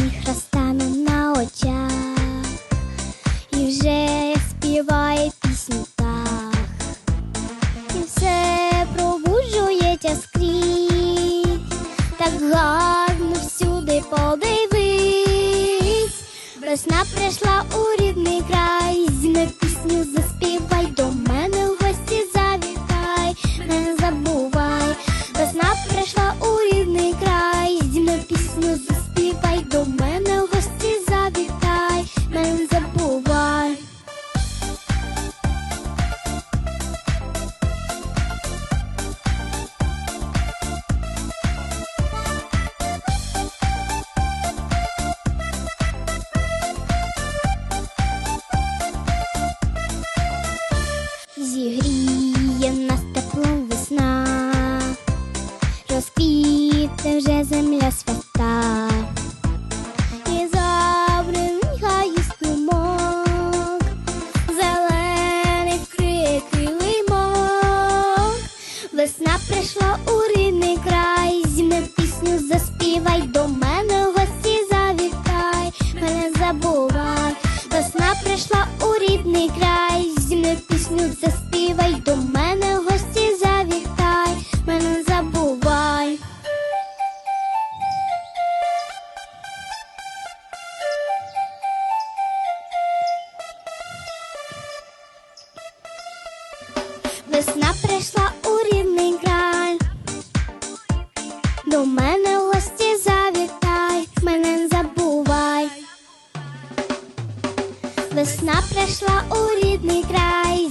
Сніг розтане на очах, і вже співає пісню так, і все пробуджується скрізь, так гарно всюди подивись. Весна прийшла у прийшла у рідний край, зімне пісню заспівай, до мене в гості завітай, мене забувай. Весна прийшла у рідний край, зімне пісню заспівай, до мене в гості завітай, мене забувай. Весна прийшла До мене в гості завітай, мене не забувай. Весна прийшла у рідний край.